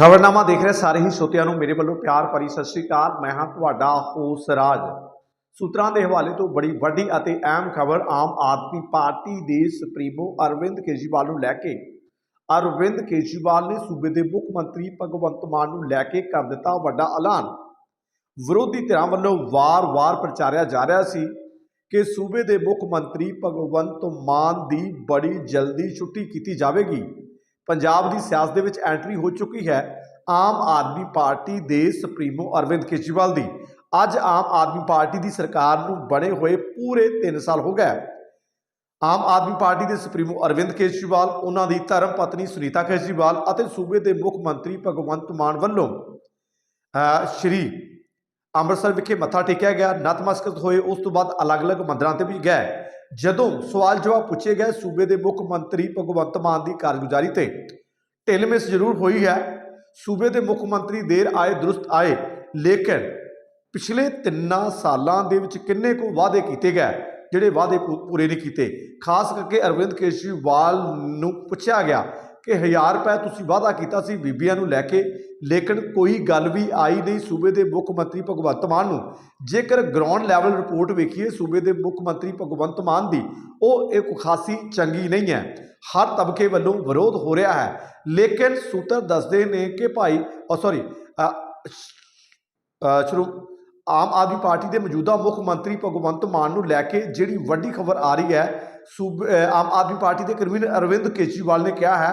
ਖਬਰਨਾਮਾ ਦੇਖ ਰਹੇ ਸਾਰੇ ਹੀ ਸੋਤਿਆਂ ਨੂੰ ਮੇਰੇ ਵੱਲੋਂ ਪਿਆਰ ਭਰੀ ਸਤਿ ਸ੍ਰੀ ਅਕਾਲ। ਮੈਂ ਹਾਂ ਤੁਹਾਡਾ ਹੋਸ ਰਾਜ। ਸੂਤਰਾਂ ਦੇ ਹਵਾਲੇ ਤੋਂ ਬੜੀ ਵੱਡੀ ਅਤੇ ਅਹਿਮ ਖਬਰ ਆਮ ਆਦਮੀ ਪਾਰਟੀ ਦੇ ਸੁਪਰੀਮੋ ਅਰਵਿੰਦ ਕੇਜਰੀਵਾਲ ਨੂੰ ਲੈ ਕੇ। ਅਰਵਿੰਦ ਕੇਜਰੀਵਾਲ ਨੇ ਸੂਬੇ ਦੇ ਮੁੱਖ ਮੰਤਰੀ ਭਗਵੰਤ ਮਾਨ ਨੂੰ ਲੈ ਕੇ ਕਰ ਦਿੱਤਾ ਵੱਡਾ ਐਲਾਨ। ਵਿਰੋਧੀ ਧਿਰਾਂ ਵੱਲੋਂ ਵਾਰ-ਵਾਰ ਪ੍ਰਚਾਰਿਆ ਜਾ ਰਿਹਾ ਸੀ ਕਿ ਸੂਬੇ ਦੇ ਮੁੱਖ ਮੰਤਰੀ ਭਗਵੰਤ ਮਾਨ ਦੀ ਬੜੀ ਜਲਦੀ ਛੁੱਟੀ ਕੀਤੀ ਜਾਵੇਗੀ। ਪੰਜਾਬ ਦੀ ਸਿਆਸਤ ਦੇ ਵਿੱਚ ਐਂਟਰੀ ਹੋ ਚੁੱਕੀ ਹੈ ਆਮ ਆਦਮੀ ਪਾਰਟੀ ਦੇ ਸੁਪਰੀਮੋ ਅਰਵਿੰਦ ਕੇਜਰੀਵਾਲ ਦੀ। ਅੱਜ ਆਮ ਆਦਮੀ ਪਾਰਟੀ ਦੀ ਸਰਕਾਰ ਨੂੰ ਬਣੇ ਹੋਏ ਪੂਰੇ 3 ਸਾਲ ਹੋ ਗਏ। ਆਮ ਆਦਮੀ ਪਾਰਟੀ ਦੇ ਸੁਪਰੀਮੋ ਅਰਵਿੰਦ ਕੇਜਰੀਵਾਲ, ਉਹਨਾਂ ਦੀ ਧਰਮ ਪਤਨੀ ਸੁਨੀਤਾ ਕੇਜਰੀਵਾਲ ਅਤੇ ਸੂਬੇ ਦੇ ਮੁੱਖ ਮੰਤਰੀ ਭਗਵੰਤ ਮਾਨ ਵੱਲੋਂ ਸ਼੍ਰੀ ਅੰਮ੍ਰਿਤਸਰ ਵਿਖੇ ਮੱਥਾ ਟੇਕਿਆ ਗਿਆ ਨਤਮਸਤਕ ਹੋਏ, ਉਸ ਤੋਂ ਬਾਅਦ ਅਲੱਗ-ਅਲੱਗ ਮੰਦਰਾਂ ਤੇ ਵੀ ਗਏ। ਜਦੋਂ ਸਵਾਲ ਜਵਾਬ ਪੁੱਛੇ ਗਏ ਸੂਬੇ ਦੇ ਮੁੱਖ ਮੰਤਰੀ ਭਗਵੰਤ ਮਾਨ ਦੀ ਕਾਰਗੁਜ਼ਾਰੀ ਤੇ, ਢਿੱਲਮਿਸ ਜ਼ਰੂਰ ਹੋਈ ਹੈ। ਸੂਬੇ ਦੇ ਮੁੱਖ ਮੰਤਰੀ ਦੇਰ ਆਏ, ਦਰੁਸਤ ਆਏ, ਲੇਕਿਨ ਪਿਛਲੇ ਤਿੰਨਾਂ ਸਾਲਾਂ ਦੇ ਵਿੱਚ ਕਿੰਨੇ ਕੁ ਵਾਅਦੇ ਕੀਤੇ ਗਏ, ਜਿਹੜੇ ਵਾਅਦੇ ਪੂ- ਪੂਰੇ ਨਹੀਂ ਕੀਤੇ। ਖਾਸ ਕਰਕੇ ਅਰਵਿੰਦ ਕੇਜਰੀਵਾਲ ਨੂੰ ਪੁੱਛਿਆ ਗਿਆ ਕਿ 1000 ਰੁਪਏ ਤੁਸੀਂ ਵਾਅਦਾ ਕੀਤਾ ਸੀ ਬੀਬੀਆਂ ਨੂੰ ਲੈ ਕੇ ਲੇਕਿਨ ਕੋਈ ਗੱਲ ਵੀ ਆਈ ਨਹੀਂ ਸੂਬੇ ਦੇ ਮੁੱਖ ਮੰਤਰੀ ਭਗਵੰਤ ਮਾਨ ਨੂੰ। ਜੇਕਰ ਗਰਾਊਂਡ ਲੈਵਲ ਰਿਪੋਰਟ ਵੇਖੀਏ, ਸੂਬੇ ਦੇ ਮੁੱਖ ਮੰਤਰੀ ਭਗਵੰਤ ਮਾਨ ਦੀ, ਉਹ ਇੱਕ ਖਾਸੀ ਚੰਗੀ ਨਹੀਂ ਹੈ। ਹਰ ਤਬਕੇ ਵੱਲੋਂ ਵਿਰੋਧ ਹੋ ਰਿਹਾ ਹੈ। ਲੇਕਿਨ ਸੂਤਰ ਦੱਸਦੇ ਨੇ ਕਿ ਭਾਈ ਸੌਰੀ ਸ਼ੁਰੂ, ਆਮ ਆਦਮੀ ਪਾਰਟੀ ਦੇ ਮੌਜੂਦਾ ਮੁੱਖ ਮੰਤਰੀ ਭਗਵੰਤ ਮਾਨ ਨੂੰ ਲੈ ਕੇ ਜਿਹੜੀ ਵੱਡੀ ਖਬਰ ਆ ਰਹੀ ਹੈ, ਸੂਬ ਆਮ ਆਦਮੀ ਪਾਰਟੀ ਦੇ ਕਨਵੀਨਰ ਅਰਵਿੰਦ ਕੇਜਰੀਵਾਲ ਨੇ ਕਿਹਾ ਹੈ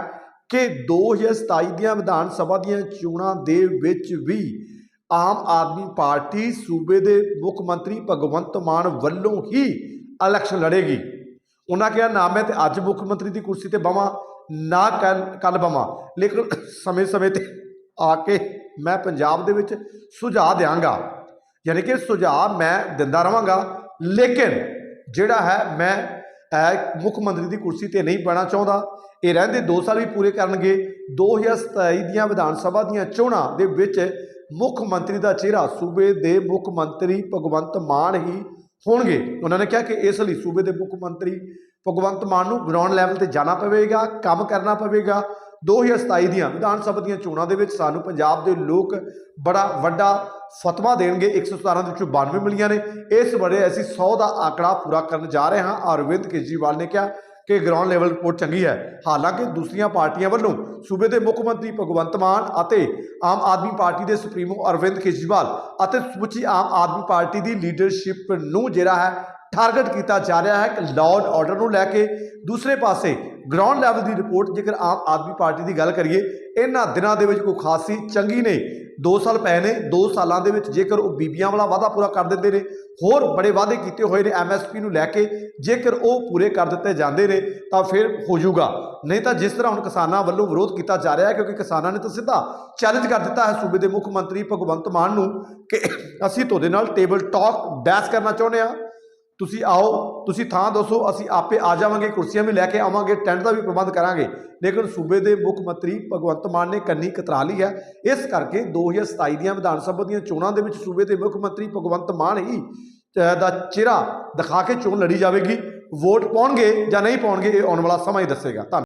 ਕਿ 2027 ਦੀਆਂ ਵਿਧਾਨ ਸਭਾ ਦੀਆਂ ਚੋਣਾਂ ਦੇ ਵਿੱਚ ਵੀ ਆਮ ਆਦਮੀ ਪਾਰਟੀ ਸੂਬੇ ਦੇ ਮੁੱਖ ਮੰਤਰੀ ਭਗਵੰਤ ਮਾਨ ਵੱਲੋਂ ਹੀ ਇਲੈਕਸ਼ਨ ਲੜੇਗੀ। ਉਹਨਾਂ ਕਿਹਾ, ਨਾ, ਮੈਂ ਤੇ ਅੱਜ ਮੁੱਖ ਮੰਤਰੀ ਦੀ ਕੁਰਸੀ ਤੇ ਬਵਾਂ, ਨਾ ਕੱਲ ਕੱਲ ਬਵਾਂ। ਲੇਕਿਨ ਸਮੇਂ-ਸਮੇਂ ਤੇ ਆ ਕੇ ਮੈਂ ਪੰਜਾਬ ਦੇ ਵਿੱਚ ਸੁਝਾਅ ਦਿਆਂਗਾ। ਯਾਨੀ ਕਿ ਸੁਝਾਅ ਮੈਂ ਦਿੰਦਾ ਰਵਾਂਗਾ ਲੇਕਿਨ ਜਿਹੜਾ ਹੈ, ਮੈਂ ਅਹ, ਮੁੱਖ ਮੰਤਰੀ ਦੀ ਕੁਰਸੀ ਤੇ ਨਹੀਂ ਬਹਿਣਾ ਚਾਹੁੰਦਾ। ਇਹ ਰਹਿੰਦੇ 2 ਸਾਲ ਵੀ ਪੂਰੇ ਕਰਨਗੇ। 2027 ਦੀਆਂ ਵਿਧਾਨ ਸਭਾ ਦੀਆਂ ਚੋਣਾਂ ਦੇ ਵਿੱਚ ਮੁੱਖ ਮੰਤਰੀ ਦਾ ਚਿਹਰਾ ਸੂਬੇ ਦੇ ਮੁੱਖ ਮੰਤਰੀ ਭਗਵੰਤ ਮਾਨ ਹੀ ਹੋਣਗੇ। ਉਹਨਾਂ ਨੇ ਕਿਹਾ ਕਿ ਇਸ ਲਈ ਸੂਬੇ ਦੇ ਮੁੱਖ ਮੰਤਰੀ ਭਗਵੰਤ ਮਾਨ ਨੂੰ ਗਰਾਊਂਡ ਲੈਵਲ ਤੇ ਜਾਣਾ ਪਵੇਗਾ ਕੰਮ ਕਰਨਾ ਪਵੇਗਾ। 2027 ਦੀਆਂ ਵਿਧਾਨ ਸਭਾ ਦੀਆਂ ਚੋਣਾਂ ਦੇ ਵਿੱਚ ਸਾਨੂੰ ਪੰਜਾਬ ਦੇ ਲੋਕ ਬੜਾ ਵੱਡਾ ਫਤਵਾ ਦੇਣਗੇ। 117 ਦੇ ਵਿੱਚੋਂ 92 ਮਿਲੀਆਂ ਨੇ। ਇਸ ਬੜੇ ਅਸੀਂ 100 ਦਾ ਆંકੜਾ ਪੂਰਾ ਕਰਨ ਜਾ ਰਹੇ ਹਾਂ। ਅਰਵਿੰਦ ਕੇਜਰੀਵਾਲ ਨੇ ਕਿਹਾ ਕਿ ਗਰਾਊਂਡ ਲੈਵਲ ਰਿਪੋਰਟ ਚੰਗੀ ਹੈ। ਹਾਲਾਂਕਿ ਦੂਸਰੀਆਂ ਪਾਰਟੀਆਂ ਵੱਲੋਂ ਸੂਬੇ ਦੇ ਮੁੱਖ ਮੰਤਰੀ ਭਗਵੰਤ ਮਾਨ ਅਤੇ ਆਮ ਆਦਮੀ ਪਾਰਟੀ ਦੇ ਸੁਪਰੀਮੋ ਅਰਵਿੰਦ ਕੇਜਰੀਵਾਲ ਅਤੇ ਸਮੁੱਚੀ ਆਮ ਆਦਮੀ ਪਾਰਟੀ ਦੀ ਲੀਡਰਸ਼ਿਪ ਨੂੰ ਜਿਹੜਾ ਹੈ ਟਾਰਗੇਟ ਕੀਤਾ ਜਾ ਰਿਹਾ ਹੈ। ਕਿ ਲਾਅ ਐਂਡ ਆਰਡਰ ਨੂੰ ਲੈ ਕੇ ਦੂਸਰੇ ਪਾਸੇ ਗਰਾਊਂਡ ਲੈਵਲ ਦੀ ਰਿਪੋਰਟ ਜੇਕਰ ਆਮ ਆਦਮੀ ਪਾਰਟੀ ਦੀ ਗੱਲ ਕਰੀਏ, ਇਹਨਾਂ ਦਿਨਾਂ ਦੇ ਵਿੱਚ ਕੋਈ ਖਾਸੀ ਚੰਗੀ ਨਹੀਂ 2 ਸਾਲ ਪਏ ਨੇ 2 ਸਾਲਾਂ ਦੇ ਵਿੱਚ ਜੇਕਰ ਉਹ ਬੀਬੀਆਂ ਵਾਲਾ ਵਾਅਦਾ ਪੂਰਾ ਕਰ ਦਿੰਦੇ ਨੇ, ਹੋਰ ਬੜੇ ਵਾਅਦੇ ਕੀਤੇ ਹੋਏ ਨੇ ਐਮਐਸਪੀ ਨੂੰ ਲੈ ਕੇ, ਜੇਕਰ ਉਹ ਪੂਰੇ ਕਰ ਦਿੱਤੇ ਜਾਂਦੇ ਨੇ, ਤਾਂ ਫਿਰ ਹੋ ਜਾਊਗਾ। ਨਹੀਂ ਤਾਂ ਜਿਸ ਤਰ੍ਹਾਂ ਹੁਣ ਕਿਸਾਨਾਂ ਵੱਲੋਂ ਵਿਰੋਧ ਕੀਤਾ ਜਾ ਰਿਹਾ ਹੈ, ਕਿਉਂਕਿ ਕਿਸਾਨਾਂ ਨੇ ਤਾਂ ਸਿੱਧਾ ਚੈਲੰਜ ਕਰ ਦਿੱਤਾ ਹੈ ਸੂਬੇ ਦੇ ਮੁੱਖ ਮੰਤਰੀ ਭਗਵੰਤ ਮਾਨ ਨੂੰ ਕਿ ਅਸੀਂ ਤੁਹਾਡੇ ਨਾਲ ਟੇਬਲ ਟਾਕ ਬਹਿਸ ਕਰਨਾ ਚਾਹੁੰਦੇ ਆ ਤੁਸੀਂ ਆਓ, ਤੁਸੀਂ ਥਾਂ ਦੱਸੋ, ਅਸੀਂ ਆਪੇ ਆ ਜਾਵਾਂਗੇ, ਕੁਰਸੀਆਂ ਵੀ ਲੈ ਕੇ ਆਵਾਂਗੇ, ਟੈਂਟ ਦਾ ਵੀ ਪ੍ਰਬੰਧ ਕਰਾਂਗੇ। ਲੇਕਿਨ ਸੂਬੇ ਦੇ ਮੁੱਖ ਮੰਤਰੀ ਭਗਵੰਤ ਮਾਨ ਨੇ ਕੰਨੀ ਕਤਰਾ ਲਈ ਹੈ। ਇਸ ਕਰਕੇ 2027 ਦੀਆਂ ਵਿਧਾਨ ਸਭਾ ਦੀਆਂ ਚੋਣਾਂ ਦੇ ਵਿੱਚ ਸੂਬੇ ਦੇ ਮੁੱਖ ਮੰਤਰੀ ਭਗਵੰਤ ਮਾਨ ਹੀ ਦਾ ਚਿਹਰਾ ਦਿਖਾ ਕੇ ਚੋਣ ਲੜੀ ਜਾਵੇਗੀ। ਵੋਟ ਪਾਉਣਗੇ ਜਾਂ ਨਹੀਂ ਪਾਉਣਗੇ, ਇਹ ਆਉਣ ਵਾਲਾ ਸਮਾਂ ਹੀ ਦੱਸੇਗਾ। ਧੰਨਵਾਦ